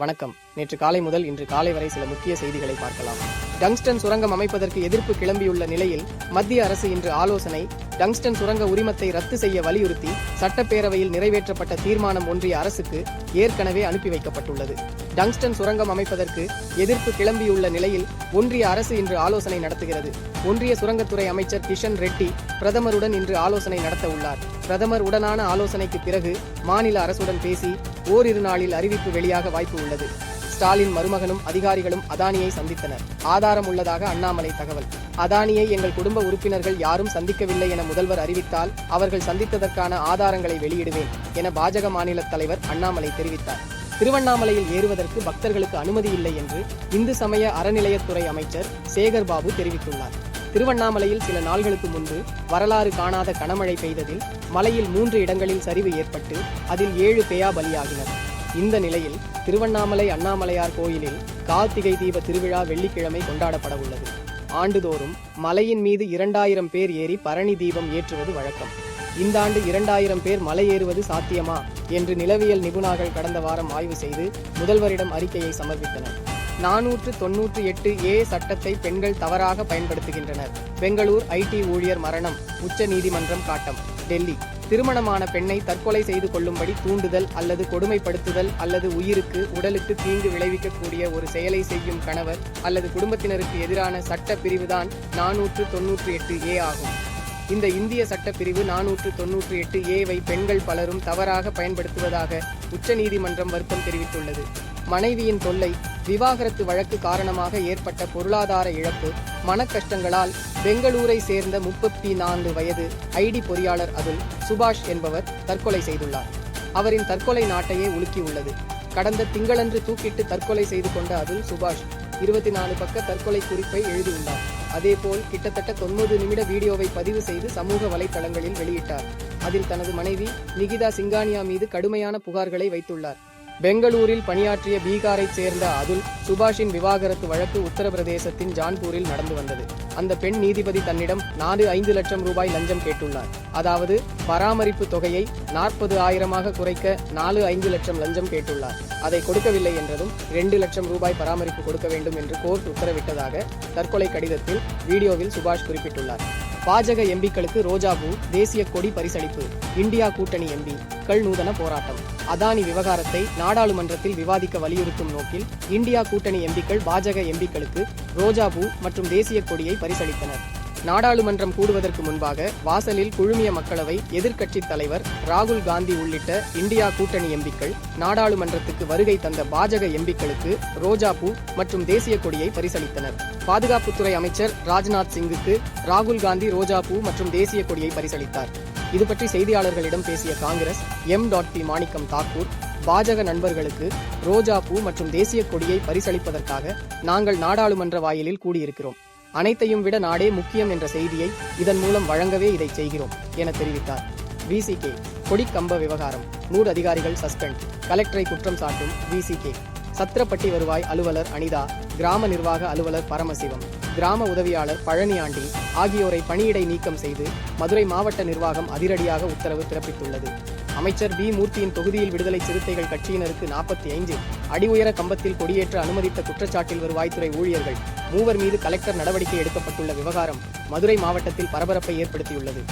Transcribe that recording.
வணக்கம். நேற்று காலை முதல் இன்று காலை வரை சில முக்கிய செய்திகளை பார்க்கலாம். டங்ஸ்டன் சுரங்கம் அமைப்பதற்கு எதிர்ப்பு கிளம்பியுள்ள நிலையில் மத்திய அரசு இன்று ஆலோசனை டங்ஸ்டன் சுரங்க உரிமத்தை ரத்து செய்ய வலியுறுத்தி சட்டப்பேரவையில் நிறைவேற்றப்பட்ட தீர்மானம் ஒன்றிய அரசுக்கு ஏற்கனவே அனுப்பி வைக்கப்பட்டுள்ளது. டங்ஸ்டன் சுரங்கம் அமைப்பதற்கு எதிர்ப்பு கிளம்பியுள்ள நிலையில் ஒன்றிய அரசு இன்று ஆலோசனை நடத்துகிறது. ஒன்றிய சுரங்கத்துறை அமைச்சர் கிஷன் ரெட்டி பிரதமருடன் இன்று ஆலோசனை நடத்த உள்ளார். பிரதமர் உடனான ஆலோசனைக்கு பிறகு மாநில அரசுடன் பேசி ஓரிரு நாளில் அறிவிப்பு வெளியாக வாய்ப்பு உள்ளது. ஸ்டாலின் மருமகனும் அதிகாரிகளும் அதானியை சந்தித்தனர். ஆதாரம் உள்ளதாக அண்ணாமலை தகவல். அதானியை எங்கள் குடும்ப உறுப்பினர்கள் யாரும் சந்திக்கவில்லை என முதல்வர் அறிவித்தால் அவர்கள் சந்தித்ததற்கான ஆதாரங்களை வெளியிடுவேன் என பாஜக மாநில தலைவர் அண்ணாமலை தெரிவித்தார். திருவண்ணாமலையில் ஏறுவதற்கு பக்தர்களுக்கு அனுமதி இல்லை என்று இந்து சமய அறநிலையத்துறை அமைச்சர் சேகர் பாபு தெரிவித்துள்ளார். திருவண்ணாமலையில் சில நாள்களுக்கு முன்பு வரலாறு காணாத கனமழை பெய்ததில் மலையில் மூன்று இடங்களில் சரிவு ஏற்பட்டு அதில் ஏழு பேயா பலியாகினர். இந்த நிலையில் திருவண்ணாமலை அண்ணாமலையார் கோயிலில் கார்த்திகை தீப திருவிழா வெள்ளிக்கிழமை கொண்டாடப்பட உள்ளது. ஆண்டுதோறும் மலையின் மீது இரண்டாயிரம் பேர் ஏறி பரணி தீபம் ஏற்றுவது வழக்கம். இந்த ஆண்டு இரண்டாயிரம் பேர் மலை ஏறுவது சாத்தியமா என்று நிலவியல் நிபுணர்கள் கடந்த வாரம் ஆய்வு செய்து முதல்வரிடம் அறிக்கையை சமர்ப்பித்தனர். நானூற்று தொன்னூற்றி எட்டு ஏ சட்டத்தை பெண்கள் தவறாக பயன்படுத்துகின்றனர். பெங்களூர் ஐடி ஊழியர் மரணம் உச்ச நீதிமன்றம் காட்டம் டெல்லி. திருமணமான பெண்ணை தற்கொலை செய்து கொள்ளும்படி தூண்டுதல் அல்லது கொடுமைப்படுத்துதல் அல்லது உயிருக்கு உடலுக்கு தீங்கு விளைவிக்கக்கூடிய ஒரு செயலை செய்யும் கணவர் அல்லது குடும்பத்தினருக்கு எதிரான சட்ட பிரிவுதான் நானூற்று தொன்னூற்றி எட்டு ஏ ஆகும். இந்த இந்திய சட்டப்பிரிவு நானூற்று தொன்னூற்றி எட்டு ஏவை பெண்கள் பலரும் தவறாக பயன்படுத்துவதாக உச்சநீதிமன்றம் வருத்தம் தெரிவித்துள்ளது. மனைவியின் தொல்லை விவாகரத்து வழக்கு காரணமாக ஏற்பட்ட பொருளாதார இழப்பு மனக்கஷ்டங்களால் பெங்களூரை சேர்ந்த முப்பத்தி நான்கு வயது ஐடி பொறியாளர் அதுல் சுபாஷ் என்பவர் தற்கொலை செய்துள்ளார். அவரின் தற்கொலை நாட்டையே உலுக்கியுள்ளது. கடந்த திங்களன்று தூக்கிட்டு தற்கொலை செய்து கொண்ட அதுல் சுபாஷ் இருபத்தி நாலு பக்க தற்கொலை குறிப்பை எழுதியுள்ளார். அதேபோல் கிட்டத்தட்ட தொண்ணூறு நிமிட வீடியோவை பதிவு செய்து சமூக வலைத்தளங்களில் வெளியிட்டார். அதில் தனது மனைவி நிகிதா சிங்கானியா மீது கடுமையான புகார்களை வைத்துள்ளார். பெங்களூரில் பணியாற்றிய பீகாரைச் சேர்ந்த அதுல் சுபாஷின் விவாகரத்து வழக்கு உத்தரப்பிரதேசத்தின் ஜான்பூரில் நடந்து வந்தது. அந்த பெண் நீதிபதி தன்னிடம் நாலு ஐந்து லட்சம் ரூபாய் லஞ்சம் கேட்டுள்ளார். அதாவது பராமரிப்பு தொகையை நாற்பது ஆயிரமாக குறைக்க நாலு ஐந்து லட்சம் லஞ்சம் கேட்டுள்ளார். அதை கொடுக்கவில்லை என்றதும் இரண்டு லட்சம் ரூபாய் பராமரிப்பு கொடுக்க வேண்டும் என்று கோர்ட் உத்தரவிட்டதாக தற்கொலை கடிதத்தில் வீடியோவில் சுபாஷ் குறிப்பிட்டுள்ளார். பாஜக எம்பிக்களுக்கு ரோஜாபூ தேசிய கொடி பரிசளிப்பு இந்தியா கூட்டணி எம்பி கள் நூதன போராட்டம். அதானி விவகாரத்தை நாடாளுமன்றத்தில் விவாதிக்க வலியுறுத்தும் நோக்கில் இந்தியா கூட்டணி எம்பிக்கள் பாஜக எம்பிக்களுக்கு ரோஜாபூ மற்றும் தேசிய கொடியை பரிசளித்தனர். நாடாளுமன்றம் கூடுவதற்கு முன்பாக வாசலில் குழுமிய மக்களவை எதிர்க்கட்சித் தலைவர் ராகுல் காந்தி உள்ளிட்ட இந்தியா கூட்டணி எம்பிக்கள் நாடாளுமன்றத்துக்கு வருகை தந்த பாஜக எம்பிக்களுக்கு ரோஜாபூ மற்றும் தேசிய கொடியை பரிசளித்தனர். பாதுகாப்புத்துறை அமைச்சர் ராஜ்நாத் சிங்குக்கு ராகுல் காந்தி ரோஜாபூ மற்றும் தேசிய கொடியை பரிசளித்தார். இதுபற்றி செய்தியாளர்களிடம் பேசிய Congress M dot P Manickam Tagore பாஜக நண்பர்களுக்கு ரோஜா பூ மற்றும் தேசிய கொடியை பரிசளிப்பதற்காக நாங்கள் நாடாளுமன்ற வாயிலில் கூடியிருக்கிறோம். அனைத்தையும் விட நாடே முக்கியம் என்ற செய்தியை இதன் மூலம் வழங்கவே இதை செய்கிறோம் என தெரிவித்தார். விசிகே கொடிக்கம்ப விவகாரம். நூறு அதிகாரிகள் சஸ்பெண்ட். கலெக்டரை குற்றம் சாட்டும் விசிகே சத்திரப்பட்டி வருவாய் அலுவலர் அனிதா கிராம நிர்வாக அலுவலர் பரமசிவம். கிராம உதவியாளர் பழனியாண்டி ஆகியோரை பணியிடை நீக்கம் செய்து மதுரை மாவட்ட நிர்வாகம் அதிரடியாக உத்தரவு பிறப்பித்துள்ளது. அமைச்சர் பி மூர்த்தியின் தொகுதியில் விடுதலை சிறுத்தைகள் கட்சியினருக்கு நாற்பத்தி ஐந்து அடி உயர கம்பத்தில் கொடியேற்ற அனுமதித்த குற்றச்சாட்டில் வருவாய்த்துறை ஊழியர்கள் மூவர் மீது கலெக்டர் நடவடிக்கை எடுக்கப்பட்டுள்ள விவகாரம் மதுரை மாவட்டத்தில் பரபரப்பை ஏற்படுத்தியுள்ளது.